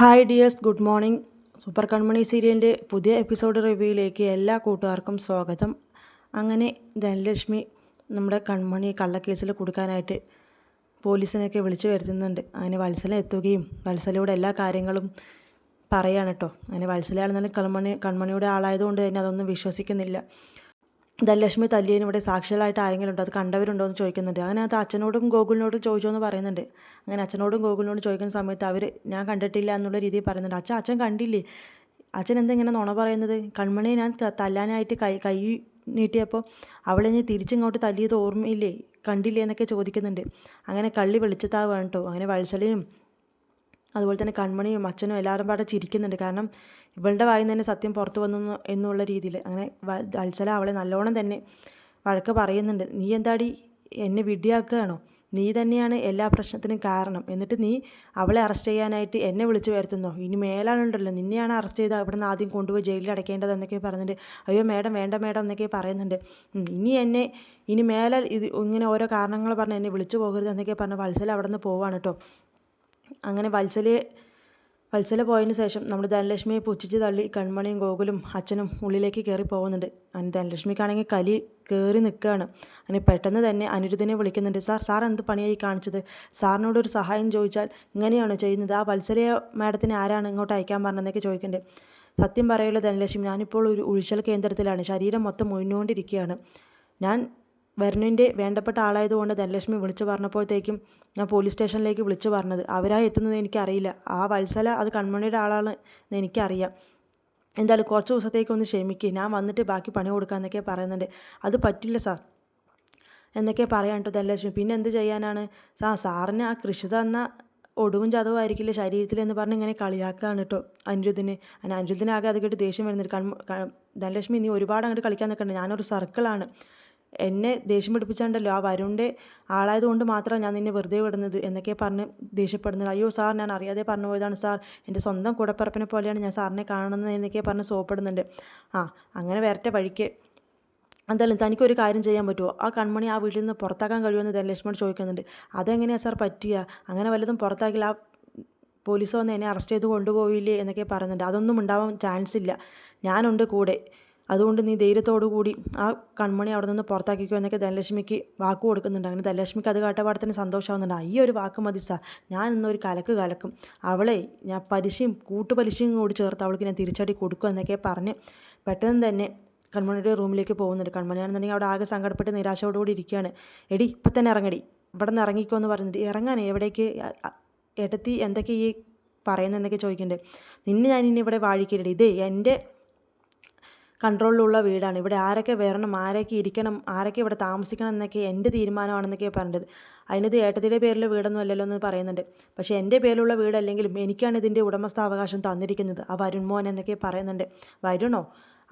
Hi dears good morning super Kanmani സീരിയലിന്റെ പുതിയ episode റിവ്യൂയിലേക്ക് എല്ലാ കൂട്ടുകാർക്കും സ്വാഗതം. അങ്ങനെ ധനലക്ഷ്മി നമ്മുടെ കൺമണി കള്ളക്കേസിൽ കൊടുക്കാനായിട്ട് പോലീസിനെയൊക്കെ വിളിച്ചു വരുത്തുന്നുണ്ട്. അങ്ങനെ വത്സല എത്തുകയും വത്സലയുടെ എല്ലാ കാര്യങ്ങളും പറയാണ് കേട്ടോ അങ്ങനെ വത്സലയാണെന്നാലും കൺമണി കൺമണിയുടെ ആളായതുകൊണ്ട് തന്നെ അതൊന്നും വിശ്വസിക്കുന്നില്ല. ധനലക്ഷ്മി തല്ലിയതിന് ഇവിടെ സാക്ഷികളായിട്ട് ആരെങ്കിലും ഉണ്ടോ? അത് കണ്ടവരുണ്ടോ എന്ന് ചോദിക്കുന്നുണ്ട്. അങ്ങനെ അത് അച്ഛനോടും ഗോകുലിനോടും ചോദിച്ചോ എന്ന് പറയുന്നുണ്ട്. അങ്ങനെ അച്ഛനോടും ഗോകുലിനോടും ചോദിക്കുന്ന സമയത്ത് അവർ ഞാൻ കണ്ടിട്ടില്ല എന്നുള്ള രീതിയിൽ പറയുന്നുണ്ട്. അച്ഛൻ അച്ഛൻ കണ്ടില്ലേ? അച്ഛൻ എന്താ ഇങ്ങനെ നുണ പറയുന്നത്? കൺമണിയെ ഞാൻ തല്ലാനായിട്ട് കൈ കൈ നീട്ടിയപ്പോൾ അവളെ ഞാൻ തിരിച്ചിങ്ങോട്ട് തല്ലിയത് ഓർമ്മയില്ലേ? കണ്ടില്ലേ എന്നൊക്കെ ചോദിക്കുന്നുണ്ട്. അങ്ങനെ കള്ളി വെളിച്ചത്താവുകയാണ് കേട്ടോ. അങ്ങനെ വത്സലയും അതുപോലെ തന്നെ കൺമണിയും അച്ഛനും എല്ലാവരും പാടെ ചിരിക്കുന്നുണ്ട്. കാരണം ഇവളുടെ വായിൽ നിന്ന് തന്നെ സത്യം പുറത്തു വന്നു എന്നുള്ള രീതിയിൽ അങ്ങനെ അത്സല അവളെ നല്ലോണം തന്നെ വഴക്ക് പറയുന്നുണ്ട്. നീ എന്താടി എന്നെ വിഡ്ഢിയാക്കുകയാണോ? നീ തന്നെയാണ് എല്ലാ പ്രശ്നത്തിനും കാരണം. എന്നിട്ട് നീ അവളെ അറസ്റ്റ് ചെയ്യാനായിട്ട് എന്നെ വിളിച്ചു വരുത്തുന്നോ? ഇനി മേലാണുണ്ടല്ലോ. നിന്നെയാണ് അറസ്റ്റ് ചെയ്ത് അവിടെ നിന്ന് ആദ്യം കൊണ്ടുപോയി ജയിലിൽ അടയ്ക്കേണ്ടത് എന്നൊക്കെ പറഞ്ഞിട്ട് അയ്യോ മേഡം വേണ്ട മേഡം എന്നൊക്കെ പറയുന്നുണ്ട്. ഇനി എന്നെ ഇനി മേലാൽ ഇത് ഇങ്ങനെ ഓരോ കാരണങ്ങൾ പറഞ്ഞ് എന്നെ വിളിച്ചു പോകരുത് എന്നൊക്കെ പറഞ്ഞ് വത്സല അവിടെ നിന്ന് പോവാണ് കേട്ടോ അങ്ങനെ വത്സലയെ വത്സല പോയതിന് ശേഷം നമ്മുടെ ധനലക്ഷ്മിയെ പുച്ഛിച്ച് തള്ളി കൺമണിയും ഗോകുലും അച്ഛനും ഉള്ളിലേക്ക് കയറി പോകുന്നുണ്ട്. ധനലക്ഷ്മിക്കാണെങ്കിൽ കലി കയറി നിൽക്കുകയാണ്. അങ്ങനെ പെട്ടെന്ന് തന്നെ അനിരുദ്ധനെ വിളിക്കുന്നുണ്ട്. സാർ സാർ എന്ത് പണിയായി കാണിച്ചത്? സാറിനോട് ഒരു സഹായം ചോദിച്ചാൽ ഇങ്ങനെയാണ് ചെയ്യുന്നത്? ആ വത്സലയെ മാഡത്തിന് ആരാണ് ഇങ്ങോട്ട് അയക്കാൻ പറഞ്ഞതെന്നൊക്കെ ചോദിക്കുന്നുണ്ട്. സത്യം പറയുള്ളൂ ധനലക്ഷ്മി ഞാനിപ്പോൾ ഒരു ഉഴിച്ചൽ കേന്ദ്രത്തിലാണ്. ശരീരം മൊത്തം മുഴിഞ്ഞുകൊണ്ടിരിക്കുകയാണ്. ഞാൻ വരുണിന്റെ വേണ്ടപ്പെട്ട ആളായതുകൊണ്ട് ധനലക്ഷ്മി വിളിച്ചു പറഞ്ഞപ്പോഴത്തേക്കും ഞാൻ പോലീസ് സ്റ്റേഷനിലേക്ക് വിളിച്ചു പറഞ്ഞത്. അവരായി എത്തുന്നത് എനിക്കറിയില്ല. ആ വത്സല അത് കൺമണിയുടെ ആളാണ് എന്ന് എനിക്കറിയാം. എന്തായാലും കുറച്ച് ദിവസത്തേക്ക് ഒന്ന് ക്ഷമിക്കുക ഞാൻ വന്നിട്ട് ബാക്കി പണി കൊടുക്കാമെന്നൊക്കെ പറയുന്നുണ്ട്. അത് പറ്റില്ല സാർ എന്നൊക്കെ പറയാൻ കേട്ടോ ധനലക്ഷ്മി. പിന്നെ എന്ത് ചെയ്യാനാണ്? സാ സാറിന് ആ കൃഷി തന്ന ഒടുവും ചതവും ആയിരിക്കില്ല ശരീരത്തിൽ എന്ന് പറഞ്ഞ് ഇങ്ങനെ കളിയാക്കുകയാണ് കേട്ടോ അനിരുദ്ധിന് അനിരുദ്ധിനാകെ അത് കേട്ട് ദേഷ്യം വരുന്നുണ്ട്. കൺ ധനലക്ഷ്മി നീ ഒരുപാട് അങ്ങോട്ട് കളിക്കാൻ നിൽക്കണ്ട. ഞാനൊരു സർക്കിളാണ് എന്നെ ദേഷ്യം പിടിപ്പിച്ചാണ്ടല്ലോ ആ വരുണിന്റെ ആളായതുകൊണ്ട് മാത്രമാണ് ഞാൻ നിന്നെ വെറുതെ വിടുന്നത് എന്നൊക്കെ പറഞ്ഞ് ദേഷ്യപ്പെടുന്നത്. അയ്യോ സാർ ഞാൻ അറിയാതെ പറഞ്ഞു പോയതാണ് സാർ. എന്റെ സ്വന്തം കൂടപ്പിറപ്പിനെ പോലെയാണ് ഞാൻ സാറിനെ കാണുന്നത് എന്നൊക്കെ പറഞ്ഞ് സോപ്പെടുന്നുണ്ട്. ആ അങ്ങനെ വരട്ടെ വഴിക്ക് എന്തായാലും തനിക്കൊരു കാര്യം ചെയ്യാൻ പറ്റുമോ? ആ കൺമണി ആ വീട്ടിൽ നിന്ന് പുറത്താക്കാൻ കഴിയുമെന്ന് ധനലക്ഷ്മിയോട് ചോദിക്കുന്നുണ്ട്. അതെങ്ങനെയാണ് സാർ പറ്റുക അങ്ങനെ വല്ലതും പുറത്താക്കില്ല ആ പോലീസ് വന്ന് എന്നെ അറസ്റ്റ് ചെയ്ത് കൊണ്ടുപോയില്ലേ എന്നൊക്കെ പറയുന്നുണ്ട്. അതൊന്നും ഉണ്ടാവാൻ ചാൻസ് ഇല്ല. ഞാനുണ്ട് കൂടെ. അതുകൊണ്ട് നീ ധൈര്യത്തോടു കൂടി ആ കൺമണി അവിടെ നിന്ന് പുറത്താക്കിക്കോ എന്നൊക്കെ ധനലക്ഷ്മിക്ക് വാക്ക് കൊടുക്കുന്നുണ്ട്. അങ്ങനെ ധനലക്ഷ്മിക്ക് അത് കാട്ടപാടത്തിന് സന്തോഷമാവുന്നുണ്ട്. ഈ ഒരു വാക്ക് മതി സാർ. ഞാൻ ഇന്നൊരു കലക്ക് കലക്കും. അവളെ ഞാൻ പലിശയും കൂട്ടുപലിശയും കൂടി ചേർത്ത് അവൾക്ക് ഞാൻ തിരിച്ചടി കൊടുക്കും എന്നൊക്കെ പറഞ്ഞ് പെട്ടെന്ന് തന്നെ കൺമണിയുടെ റൂമിലേക്ക് പോകുന്നുണ്ട്. കൺമണിയാണെന്നുണ്ടെങ്കിൽ അവിടെ ആകെ സങ്കടപ്പെട്ട് നിരാശയോടുകൂടി ഇരിക്കുകയാണ്. എടി ഇപ്പം തന്നെ ഇറങ്ങടി. ഇവിടെ നിന്ന് ഇറങ്ങിക്കോ എന്ന് പറയുന്നുണ്ട് ഇറങ്ങാൻ എവിടേക്ക്? അ- എന്തൊക്കെ ഈ പറയുന്നതെന്നൊക്കെ ചോദിക്കുന്നുണ്ട്. നിന്നെ ഞാൻ ഇനി ഇവിടെ വാഴിക്കരുത്. ഇതേ എന്റെ കൺട്രോളിലുള്ള വീടാണ്. ഇവിടെ ആരൊക്കെ വരണം ആരൊക്കെ ഇരിക്കണം ആരൊക്കെ ഇവിടെ താമസിക്കണം എന്നൊക്കെ എന്റെ തീരുമാനമാണെന്നൊക്കെയാണ് പറഞ്ഞത് അതിനത് ഏട്ടത്തിയുടെ പേരിൽ വീടൊന്നും അല്ലല്ലോ എന്ന് പറയുന്നുണ്ട്. പക്ഷേ എന്റെ പേരിലുള്ള വീടല്ലെങ്കിലും എനിക്കാണ് ഇതിന്റെ ഉടമസ്ഥാവകാശം തന്നിരിക്കുന്നത്. ആ വരുൺ മോൻ എന്നൊക്കെ പറയുന്നുണ്ട്. വരുണോ?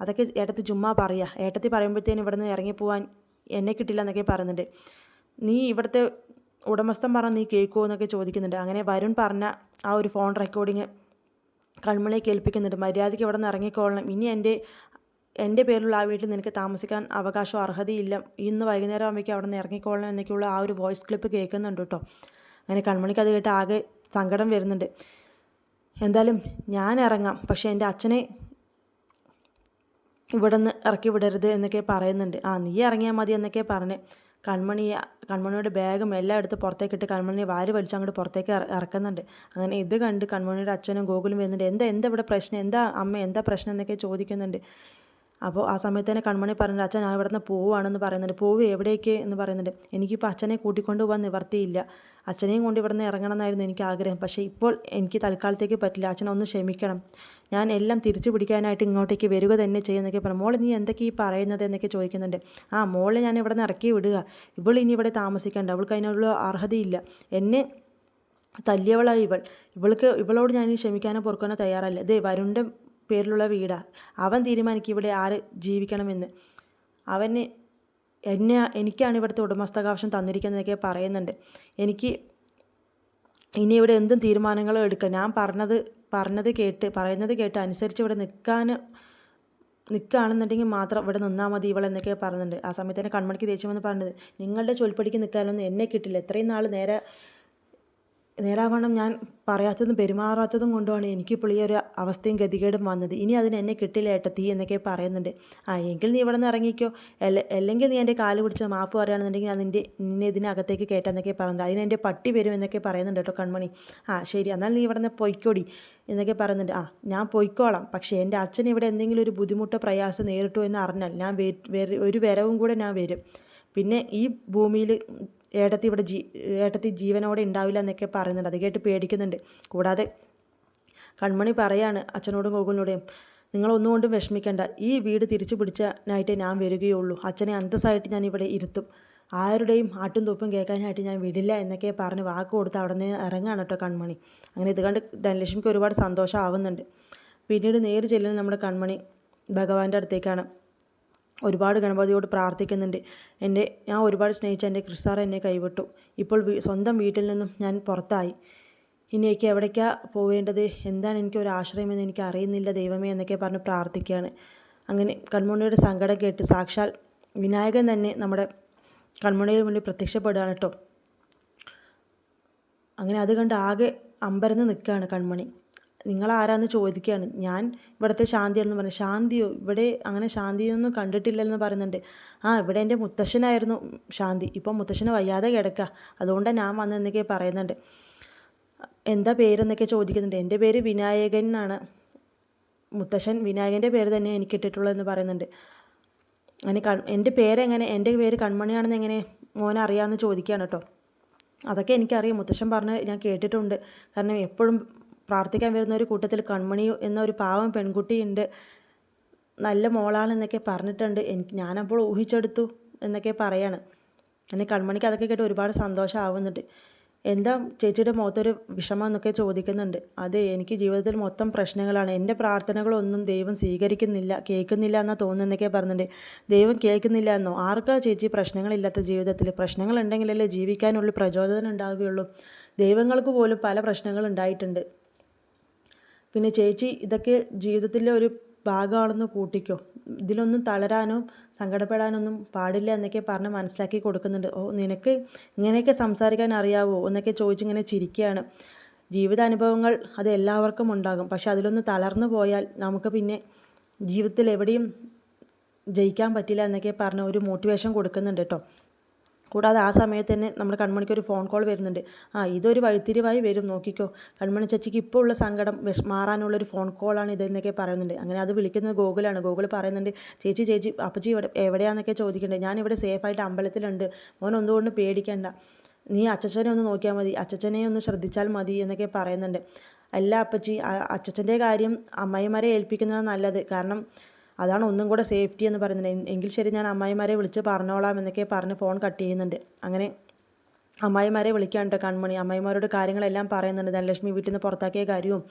അതൊക്കെ ഏട്ടത്തി ചുമ്മാ പറയുക ഏട്ടത്തി പറയുമ്പോഴത്തേനും ഇവിടെ നിന്ന് ഇറങ്ങിപ്പോവാൻ എന്നെ കിട്ടില്ല എന്നൊക്കെ പറയുന്നുണ്ട്. നീ ഇവിടുത്തെ ഉടമസ്ഥൻ പറഞ്ഞ നീ കേൾക്കുമോ എന്നൊക്കെ ചോദിക്കുന്നുണ്ട്. അങ്ങനെ വരുൺ പറഞ്ഞ ആ ഒരു ഫോൺ റെക്കോർഡിങ് കൺമണിയെ കേൾപ്പിക്കുന്നുണ്ട്. മര്യാദയ്ക്ക് ഇവിടെ നിന്ന് ഇറങ്ങിക്കോളണം. ഇനി എന്റെ എന്റെ പേരിലുള്ള ആ വീട്ടിൽ നിനക്ക് താമസിക്കാൻ അവകാശമോ അർഹതയില്ല. ഇന്ന് വൈകുന്നേരം ആകുമ്പോഴേക്കും അവിടെ നിന്ന് ഇറങ്ങിക്കോളണം എന്നൊക്കെയുള്ള ആ ഒരു വോയിസ് ക്ലിപ്പ് കേൾക്കുന്നുണ്ട് കേട്ടോ. അങ്ങനെ കൺമണിക്ക് അത് കേട്ട് ആകെ സങ്കടം വരുന്നുണ്ട്. എന്തായാലും ഞാൻ ഇറങ്ങാം. പക്ഷേ എന്റെ അച്ഛനെ ഇവിടെ നിന്ന് ഇറക്കി വിടരുത് എന്നൊക്കെ പറയുന്നുണ്ട്. ആ നീ ഇറങ്ങിയാൽ മതി എന്നൊക്കെ പറഞ്ഞ് കൺമണി കൺമണിയുടെ ബാഗും എല്ലാം എടുത്ത് പുറത്തേക്കിട്ട് കൺമണിയെ വാരി വലിച്ച് അങ്ങോട്ട് പുറത്തേക്ക് ഇറ- ഇറക്കുന്നുണ്ട്. അങ്ങനെ ഇത് കണ്ട് കൺമണിയുടെ അച്ഛനും ഗോകുലും വരുന്നുണ്ട്. എന്താ എന്താ ഇവിടെ പ്രശ്നം? എന്താ അമ്മ എന്താ പ്രശ്നം എന്നൊക്കെ ചോദിക്കുന്നുണ്ട്. അപ്പോൾ ആ സമയത്ത് തന്നെ കൺമണി പറഞ്ഞു അച്ഛൻ ഞാൻ ഇവിടുന്ന് പോവുകയാണെന്ന് പറയുന്നുണ്ട്. പോവുക എവിടേക്ക്? എന്ന് പറയുന്നുണ്ട്. എനിക്കിപ്പോൾ അച്ഛനെ കൂട്ടിക്കൊണ്ട് പോകാൻ നിവർത്തിയില്ല. അച്ഛനെയും കൊണ്ട് ഇവിടുന്ന് ഇറങ്ങണം എന്നായിരുന്നു എനിക്ക് ആഗ്രഹം. പക്ഷേ ഇപ്പോൾ എനിക്ക് തൽക്കാലത്തേക്ക് പറ്റില്ല. അച്ഛനെ ഒന്ന് ക്ഷമിക്കണം. ഞാൻ എല്ലാം തിരിച്ചു പിടിക്കാനായിട്ട് ഇങ്ങോട്ടേക്ക് വരിക തന്നെ ചെയ്യുന്നൊക്കെ പറഞ്ഞു. മോൾ നീ എന്തൊക്കെ ഈ പറയുന്നത്? എന്നൊക്കെ ചോദിക്കുന്നുണ്ട്. ആ മോളെ ഞാൻ ഇവിടെ നിന്ന് ഇറക്കി വിടുക. ഇവൾ ഇനി ഇവിടെ താമസിക്കേണ്ട. അവൾക്ക് അതിനുള്ള അർഹതയില്ല. എന്നെ തല്ലിയവളായി ഇവൾ. ഇവൾക്ക് ഇവളോട് ഞാൻ ക്ഷമിക്കാനോ പൊറുക്കാനോ തയ്യാറല്ല. ഇതേ വരുണിന്റെ പേരിലുള്ള വീടാണ് അവൻ തീരുമാനിക്കും ഇവിടെ ആര് ജീവിക്കണമെന്ന്. അവന് എന്നെ എനിക്കാണ് ഇവിടുത്തെ ഉടമസ്ഥാവകാശം തന്നിരിക്കുന്നതൊക്കെ പറയുന്നുണ്ട്. എനിക്ക് ഇനി ഇവിടെ എന്തും തീരുമാനങ്ങളും എടുക്കാം. ഞാൻ പറഞ്ഞത് പറഞ്ഞത് കേട്ട് പറയുന്നത് കേട്ട് അനുസരിച്ച് ഇവിടെ നിൽക്കാൻ നിൽക്കുകയാണെന്നുണ്ടെങ്കിൽ മാത്രം ഇവിടെ നിന്നാൽ മതി ഇവളെന്നൊക്കെ പറഞ്ഞിട്ടുണ്ട്. ആ സമയത്ത് തന്നെ കൺമണിക്ക് ദേഷ്യം പറഞ്ഞത് നിങ്ങളുടെ ചൊൽപ്പടിക്ക് നിൽക്കാനൊന്നും എന്നെ കിട്ടില്ല. ഇത്രയും നാൾ നേരെ നേരാവണ്ണം ഞാൻ പറയാത്തതും പെരുമാറാത്തതും കൊണ്ടുമാണ് എനിക്കിപ്പോൾ ഈ ഒരു അവസ്ഥയും ഗതികേടും വന്നത്. ഇനി അതിന് എന്നെ കിട്ടില്ല ഏട്ടത്തി എന്നൊക്കെ പറയുന്നുണ്ട്. ആ എങ്കിൽ നീ ഇവിടെ നിന്ന് ഇറങ്ങിക്കോ. അല്ല അല്ലെങ്കിൽ നീ എന്റെ കാൽ പിടിച്ച മാപ്പ് പറയുകയാണെന്നുണ്ടെങ്കിൽ ഞാൻ നിന്റെ നിന്നെ ഇതിനകത്തേക്ക് കയറ്റാന്നൊക്കെ പറയുന്നുണ്ട്. അതിന് എന്റെ പട്ടി വരും എന്നൊക്കെ പറയുന്നുണ്ട് കേട്ടോ കൺമണി. ആ ശരി എന്നാൽ നീ ഇവിടെ നിന്ന് പൊയ്ക്കോടി എന്നൊക്കെ പറയുന്നുണ്ട്. ആ ഞാൻ പൊയ്ക്കോളാം. പക്ഷേ എന്റെ അച്ഛൻ ഇവിടെ എന്തെങ്കിലും ഒരു ബുദ്ധിമുട്ടോ പ്രയാസം നേരിട്ടോ എന്ന് അറിഞ്ഞാൽ ഞാൻ ഒരു വരവും കൂടെ ഞാൻ വരും. പിന്നെ ഈ ഭൂമിയിൽ ഏട്ടത്തി ഇവിടെ ജീ ഏട്ടത്തി ജീവനോടെ ഉണ്ടാവില്ല എന്നൊക്കെ പറയുന്നുണ്ട്. അത് കേട്ട് പേടിക്കുന്നുണ്ട്. കൂടാതെ കൺമണി പറയാണ് അച്ഛനോടും ഗോകുലിനോടും നിങ്ങളൊന്നുകൊണ്ടും വിഷമിക്കേണ്ട. ഈ വീട് തിരിച്ചു പിടിച്ചനായിട്ടേ ഞാൻ വരികയുള്ളൂ. അച്ഛനെ അന്തസ്സായിട്ട് ഞാൻ ഇവിടെ ഇരുത്തും. ആരുടെയും ആട്ടും തൊപ്പും കേൾക്കാനായിട്ട് ഞാൻ വിടില്ല എന്നൊക്കെ പറഞ്ഞ് വാക്ക് കൊടുത്ത് അവിടെ നിന്ന് ഇറങ്ങാണ് കേട്ടോ കൺമണി. അങ്ങനെ ഇത് കണ്ട് ധനലക്ഷ്മിക്ക് ഒരുപാട് സന്തോഷമാവുന്നുണ്ട് പിന്നീട് നേര് ചെല്ലുന്നത് നമ്മുടെ കൺമണി ഭഗവാന്റെ അടുത്തേക്കാണ്. ഒരുപാട് ഗണപതിയോട് പ്രാർത്ഥിക്കുന്നുണ്ട്. എന്റെ ഞാൻ ഒരുപാട് സ്നേഹിച്ച എന്റെ ക്രിസ്സാർ എന്നെ കൈവിട്ടു. ഇപ്പോൾ സ്വന്തം വീട്ടിൽ നിന്നും ഞാൻ പുറത്തായി. ഇനി എനിക്ക് എവിടേക്കാണ് പോവേണ്ടത്? എന്താണ് എനിക്ക് ഒരു ആശ്രയമെന്ന് എനിക്ക് അറിയുന്നില്ല. ദൈവമേ എന്നൊക്കെ പറഞ്ഞ് പ്രാർത്ഥിക്കുകയാണ്. അങ്ങനെ കൺമുണിയുടെ സങ്കടം കേട്ട് സാക്ഷാൽ വിനായകൻ തന്നെ നമ്മുടെ കൺമുണിയുടെ മുന്നിൽ പ്രത്യക്ഷപ്പെടുകയാണ് കേട്ടോ. അങ്ങനെ അത് കണ്ട് ആകെ അമ്പരന്ന് നിൽക്കുകയാണ് കൺമണി. നിങ്ങൾ ആരാന്ന് ചോദിക്കുകയാണ് ഞാൻ ഇവിടുത്തെ ശാന്തിയാണെന്ന് പറഞ്ഞു. ശാന്തിയോ? ഇവിടെ അങ്ങനെ ശാന്തിയൊന്നും കണ്ടിട്ടില്ലെന്ന് പറയുന്നുണ്ട്. ആ ഇവിടെ എന്റെ മുത്തശ്ശനായിരുന്നു ശാന്തി. ഇപ്പം മുത്തശ്ശന് വയ്യാതെ കിടക്കുക അതുകൊണ്ടാണ് ഞാൻ വന്നെന്നൊക്കെ പറയുന്നുണ്ട്. എന്താ പേരെന്നൊക്കെ ചോദിക്കുന്നുണ്ട്. എന്റെ പേര് വിനായകൻ എന്നാണ്. മുത്തശ്ശൻ വിനായകന്റെ പേര് തന്നെ എനിക്ക് ഇട്ടിട്ടുള്ളതെന്ന് പറയുന്നുണ്ട്. അങ്ങനെ എന്റെ പേരെങ്ങനെ എന്റെ പേര് കൺമണിയാണെന്ന് എങ്ങനെ മോനെ അറിയാമെന്ന് ചോദിക്കുകയാണ് കേട്ടോ. അതൊക്കെ എനിക്കറിയാം. മുത്തശ്ശൻ പറഞ്ഞ് ഞാൻ കേട്ടിട്ടുണ്ട്. കാരണം എപ്പോഴും പ്രാർത്ഥിക്കാൻ വരുന്ന ഒരു കൂട്ടത്തിൽ കൺമണി എന്ന ഒരു പാവം പെൺകുട്ടിയുണ്ട്. നല്ല മോളാണെന്നൊക്കെ പറഞ്ഞിട്ടുണ്ട്. എനിക്ക് ഞാനപ്പോൾ ഊഹിച്ചെടുത്തു എന്നൊക്കെ പറയാണ്. എന്നെ കൺമണിക്ക് അതൊക്കെ കേട്ട് ഒരുപാട് സന്തോഷമാവുന്നുണ്ട്. എന്താ ചേച്ചിയുടെ മുഖത്തൊരു വിഷമം എന്നൊക്കെ ചോദിക്കുന്നുണ്ട്. അതെ എനിക്ക് ജീവിതത്തിൽ മൊത്തം പ്രശ്നങ്ങളാണ്. എന്റെ പ്രാർത്ഥനകളൊന്നും ദൈവം സ്വീകരിക്കുന്നില്ല കേൾക്കുന്നില്ല എന്നാണ് തോന്നുന്നൊക്കെ പറഞ്ഞിട്ടുണ്ട്. ദൈവം കേൾക്കുന്നില്ല എന്നോ? ആർക്കാ ചേച്ചി പ്രശ്നങ്ങളില്ലാത്ത ജീവിതത്തിൽ? പ്രശ്നങ്ങൾ ഉണ്ടെങ്കിലല്ലേ ജീവിക്കാനുള്ള പ്രചോദനം ഉണ്ടാവുകയുള്ളൂ. ദൈവങ്ങൾക്ക് പോലും പല പ്രശ്നങ്ങൾ ഉണ്ടായിട്ടുണ്ട്. പിന്നെ ചേച്ചി ഇതൊക്കെ ജീവിതത്തിലെ ഒരു ഭാഗമാണെന്ന് കൂട്ടിക്കോ. ഇതിലൊന്നും തളരാനോ സങ്കടപ്പെടാനൊന്നും പാടില്ല എന്നൊക്കെ പറഞ്ഞ് മനസ്സിലാക്കി കൊടുക്കുന്നുണ്ട്. ഓ നിനക്ക് ഇങ്ങനെയൊക്കെ സംസാരിക്കാൻ അറിയാവോ? എന്നൊക്കെ ചോദിച്ചിങ്ങനെ ചിരിക്കുകയാണ്. ജീവിതാനുഭവങ്ങൾ അത് എല്ലാവർക്കും ഉണ്ടാകും. പക്ഷെ അതിലൊന്ന് തളർന്നു പോയാൽ നമുക്ക് പിന്നെ ജീവിതത്തിൽ എവിടെയും ജയിക്കാൻ പറ്റില്ല എന്നൊക്കെ പറഞ്ഞ് ഒരു മോട്ടിവേഷൻ കൊടുക്കുന്നുണ്ട് കേട്ടോ. കൂടാതെ ആ സമയത്ത് തന്നെ നമ്മുടെ കൺമണിക്ക് ഒരു ഫോൺ കോൾ വരുന്നുണ്ട്. ആ ഇതൊരു വഴിത്തിരിവായി വരും. നോക്കിക്കോ. കൺമണി ചേച്ചിക്ക് ഇപ്പോൾ ഉള്ള സങ്കടം വിഷ മാറാനുള്ളൊരു ഫോൺ കോളാണ് ഇതെന്നൊക്കെ പറയുന്നുണ്ട്. അങ്ങനെ അത് വിളിക്കുന്നത് ഗോകുലാണ്. ഗോകുൽ പറയുന്നുണ്ട് ചേച്ചി ചേച്ചി അപ്പച്ചി ഇവിടെ എവിടെയാണെന്നൊക്കെ ചോദിക്കുന്നുണ്ട് ഞാനിവിടെ സേഫായിട്ട് അമ്പലത്തിലുണ്ട്. മോൻ ഒന്നുകൊണ്ട് പേടിക്കണ്ട. നീ അച്ചച്ചനെ ഒന്ന് നോക്കിയാൽ മതി. അച്ചച്ചനെ ഒന്ന് ശ്രദ്ധിച്ചാൽ മതി എന്നൊക്കെ പറയുന്നുണ്ട്. അല്ല അപ്പച്ചി അച്ചച്ചന്റെ കാര്യം അമ്മായിമാരെ ഏൽപ്പിക്കുന്നതാണ് നല്ലത്. കാരണം അതാണ് ഒന്നും കൂടെ സേഫ്റ്റി എന്ന് പറയുന്നത്. എങ്കിൽ ശരി ഞാൻ അമ്മായിമാരെ വിളിച്ച് പറഞ്ഞോളാം എന്നൊക്കെ പറഞ്ഞ് ഫോൺ കട്ട് ചെയ്യുന്നുണ്ട്. അങ്ങനെ അമ്മായിമാരെ വിളിക്കാണ്ട് കൺമണി. അമ്മായിമാരോട് കാര്യങ്ങളെല്ലാം പറയുന്നുണ്ട്. ധനലക്ഷ്മി വീട്ടിൽ നിന്ന് പുറത്താക്കിയ കാര്യവും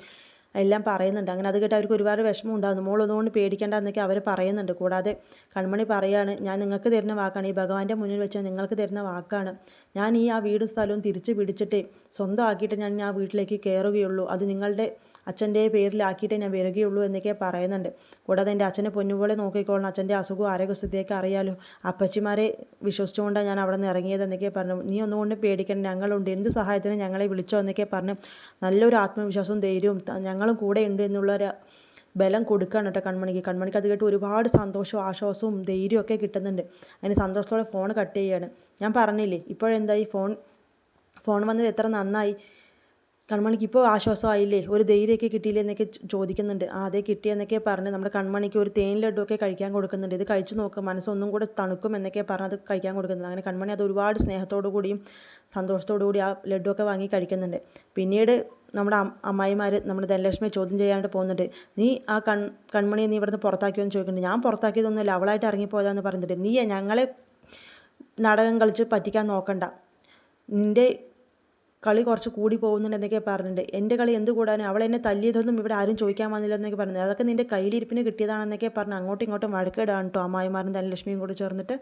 എല്ലാം പറയുന്നുണ്ട്. അങ്ങനെ അത് കേട്ട് അവർക്ക് ഒരുപാട് വിഷമം ഉണ്ടാകുന്നു. മോൾ ഒന്നുകൊണ്ട് പേടിക്കേണ്ട എന്നൊക്കെ അവർ പറയുന്നുണ്ട്. കൂടാതെ കൺമണി പറയാണ് ഞാൻ നിങ്ങൾക്ക് തരുന്ന വാക്കാണ്. ഈ ഭഗവാന്റെ മുന്നിൽ വെച്ച് നിങ്ങൾക്ക് തരുന്ന വാക്കാണ്. ഞാൻ ഈ ആ വീടും സ്ഥലവും തിരിച്ച് പിടിച്ചിട്ട് സ്വന്തമാക്കിയിട്ട് ഞാൻ ആ വീട്ടിലേക്ക് കയറുകയുള്ളൂ അത് നിങ്ങളുടെ അച്ഛന്റെ പേരിലാക്കിയിട്ടേ ഞാൻ വരികയുള്ളൂ എന്നൊക്കെ പറയുന്നുണ്ട്. കൂടാതെ എന്റെ അച്ഛനെ പൊന്നുപോലെ നോക്കിക്കോളണം. അച്ഛന്റെ അസുഖവും ആരോഗ്യസ്ഥിതിയൊക്കെ അറിയാലോ. അപ്പച്ചിമാരെ വിശ്വസിച്ചുകൊണ്ടാണ് ഞാൻ അവിടെ നിന്ന് ഇറങ്ങിയത് എന്നൊക്കെ പറഞ്ഞു. നീ ഒന്നുകൊണ്ട് പേടിക്കണം ഞങ്ങളുണ്ട്. എന്ത് സഹായത്തിനും ഞങ്ങളെ വിളിച്ചോ എന്നൊക്കെ പറഞ്ഞു. നല്ലൊരു ആത്മവിശ്വാസവും ധൈര്യവും ഞങ്ങളും കൂടെ ഉണ്ട് എന്നുള്ളൊരു ബലം കൊടുക്കുകയാണ് കേട്ടോ കൺമണിക്ക്. കൺമണിക്ക് അത് കേട്ട് ഒരുപാട് സന്തോഷവും ആശ്വാസവും ധൈര്യവും ഒക്കെ കിട്ടുന്നുണ്ട്. അതിന് സന്തോഷത്തോടെ ഫോൺ കട്ട് ചെയ്യുകയാണ്. ഞാൻ പറഞ്ഞില്ലേ ഇപ്പോഴെന്തായി? ഫോൺ ഫോൺ വന്നത് എത്ര നന്നായി? കൺമണിക്ക് ഇപ്പോൾ ആശ്വാസമായില്ലേ? ഒരു ധൈര്യമൊക്കെ കിട്ടിയില്ലേ എന്നൊക്കെ ചോദിക്കുന്നുണ്ട്. ആ അതേ കിട്ടിയെന്നൊക്കെ പറഞ്ഞ് നമ്മുടെ കൺമണിക്ക് ഒരു തേൻ ഒക്കെ കഴിക്കാൻ കൊടുക്കുന്നുണ്ട്. ഇത് കഴിച്ചു നോക്കുക മനസ്സൊന്നും കൂടെ തണുക്കും എന്നൊക്കെ പറഞ്ഞ് അത് കഴിക്കാൻ കൊടുക്കുന്നുണ്ട്. അങ്ങനെ കൺമണി അത് ഒരുപാട് സ്നേഹത്തോടു കൂടിയും സന്തോഷത്തോടു കൂടി ആ ലഡ്ഡുവൊക്കെ വാങ്ങി കഴിക്കുന്നുണ്ട്. പിന്നീട് നമ്മുടെ അമ്മായിമാർ നമ്മുടെ ധനലക്ഷ്മിയെ ചോദ്യം ചെയ്യാണ്ട് പോകുന്നുണ്ട്. നീ ആ കൺ കൺമണിയെ നീ ഇവിടുന്ന് പുറത്താക്കിയോ? എന്ന് ചോദിക്കുന്നുണ്ട്. ഞാൻ പുറത്താക്കിയതൊന്നുമില്ല. അവളായിട്ട് ഇറങ്ങിപ്പോയതാന്ന് പറഞ്ഞിട്ട് നീ ഞങ്ങളെ നാടകം കളിച്ച് പറ്റിക്കാൻ നോക്കണ്ട. നിന്റെ കളി കുറച്ച് കൂടി പോകുന്നുണ്ട് എന്നൊക്കെ പറഞ്ഞിട്ടുണ്ട്. എന്റെ കളി എന്ത് കൂടാനും? അവൾ എന്നെ തല്ലിയതൊന്നും ഇവിടെ ആരും ചോദിക്കാൻ വന്നില്ല എന്നൊക്കെ പറഞ്ഞു അതൊക്കെ നിന്റെ കയ്യിലിരിപ്പിന് കിട്ടിയതാണെന്നൊക്കെ പറഞ്ഞ് അങ്ങോട്ടും ഇങ്ങോട്ടും വഴക്കിടാണ് കേട്ടോ അമ്മായിമാരും ധനലക്ഷ്മിയും കൂടി ചേർന്നിട്ട്.